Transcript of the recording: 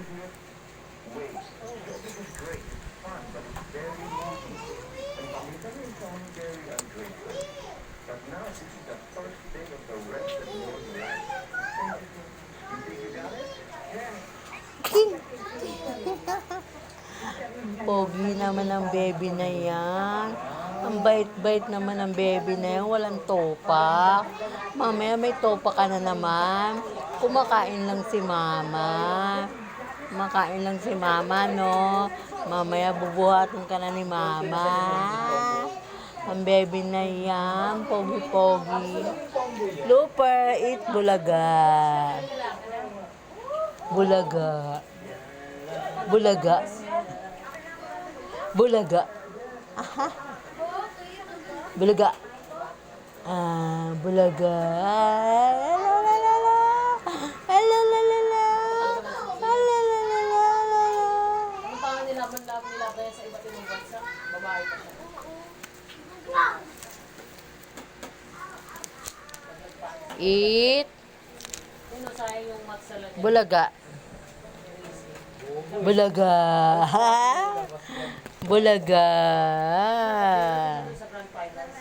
Wait. This is great. Fun, but it's very easy. And paminsan minsan very ungrateful. But now this is the first day of the rest. Pogi naman ang baby na yan. Ang bait-bait naman ang baby na yan. Walang topak. Mamaya may topak ka na naman. Kumakain lang si mama. Kumakain lang si mama, no? Mamaya bubuhatin ka na ni mama. Ang baby na yan. Pogi-pogi. Looper, eat bulaga. Bulaga. Bulaga. Bulaga. Aha. Bulaga. Ah, bulaga. Ang pangalan nila, kaya sa iba't ibang bansa, babae pa siya. Eat Kung nasayang yung mat sa lagay. bulaga. Bulaga. Bulaga.